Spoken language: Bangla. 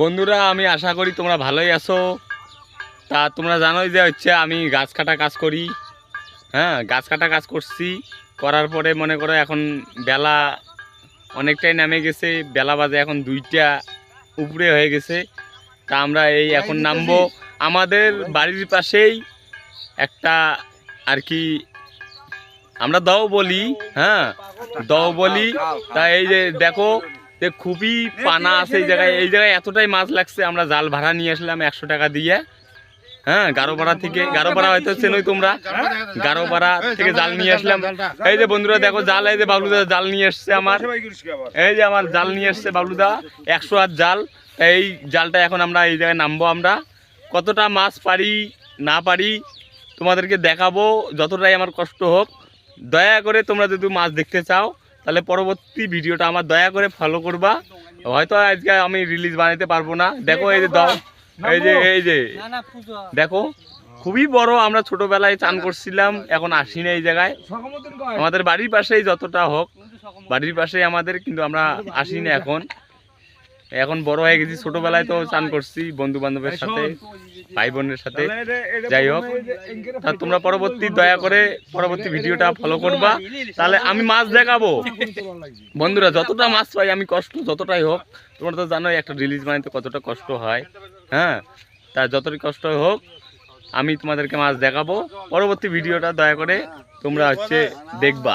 বন্ধুরা আমি আশা করি তোমরা ভালোই আছো। তা তোমরা জানোই যে হচ্ছে আমি গাছ কাটা কাজ করি। হ্যাঁ গাছ কাটা কাজ করছি। করার পরে মনে করো এখন বেলা অনেকটাই নামে গেছে। বেলা বাজে এখন দুইটা উপরে হয়ে গেছে। তা আমরা এই এখন নামবো। আমাদের বাড়ির পাশেই একটা আর কি আমরা দাও বলি হ্যাঁ দাও বলি। তা এই যে দেখো যে খুবই পানা আছে এই জায়গায়। এই জায়গায় এতটাই মাছ লাগছে আমরা জাল ভাড়া নিয়ে আসলাম একশো টাকা দিয়ে। হ্যাঁ গারোপাড়া থেকে গারোপাড়া হয়তো চেনই তোমরা। গারোপাড়া থেকে জাল নিয়ে আসলাম। এই যে বন্ধুরা দেখো জাল এই যে বাবলুদা জাল নিয়ে এসছে আমার। এই যে আমার জাল নিয়ে এসছে বাবলুদা একশো হাত জাল। এই জালটা এখন আমরা এই জায়গায় নামবো আমরা। কতটা মাছ পারি না পারি তোমাদেরকে দেখাবো যতটাই আমার কষ্ট হোক। দয়া করে তোমরা যদি মাছ দেখতে চাও তাহলে পরবর্তী ভিডিওটা আমার দয়া করে ফলো করবা। হয়তো আজকে আমি রিলিজ বানাতে পারব না। দেখো এই যে দাও এই যে এই যে। দেখো খুবই বড় আমরা ছোটবেলায় চান করছিলাম এখন আসি না এই জায়গায়। আমাদের বাড়ির পাশেই যতটা হোক বাড়ির পাশেই আমাদের কিন্তু আমরা আসি না এখন। এখন বড় হয়ে গেছি ছোটবেলায় তো চান করছি বন্ধু বান্ধবের সাথে। ভাই বোনের সাথে যাই হোক তা তোমরা পরবর্তী দয়া করে পরবর্তী ভিডিওটা ফলো করবা। তাহলে আমি মাছ দেখাবো। বন্ধুরা যতটা মাছ পাই আমি কষ্ট যতটাই হোক তোমরা তো জানোই একটা রিলিজ বানাইতে কতটা কষ্ট হয় হ্যাঁ? তা যতটাই কষ্ট হোক আমি তোমাদেরকে মাছ দেখাবো। পরবর্তী ভিডিওটা দয়া করে তোমরা হচ্ছে দেখবা।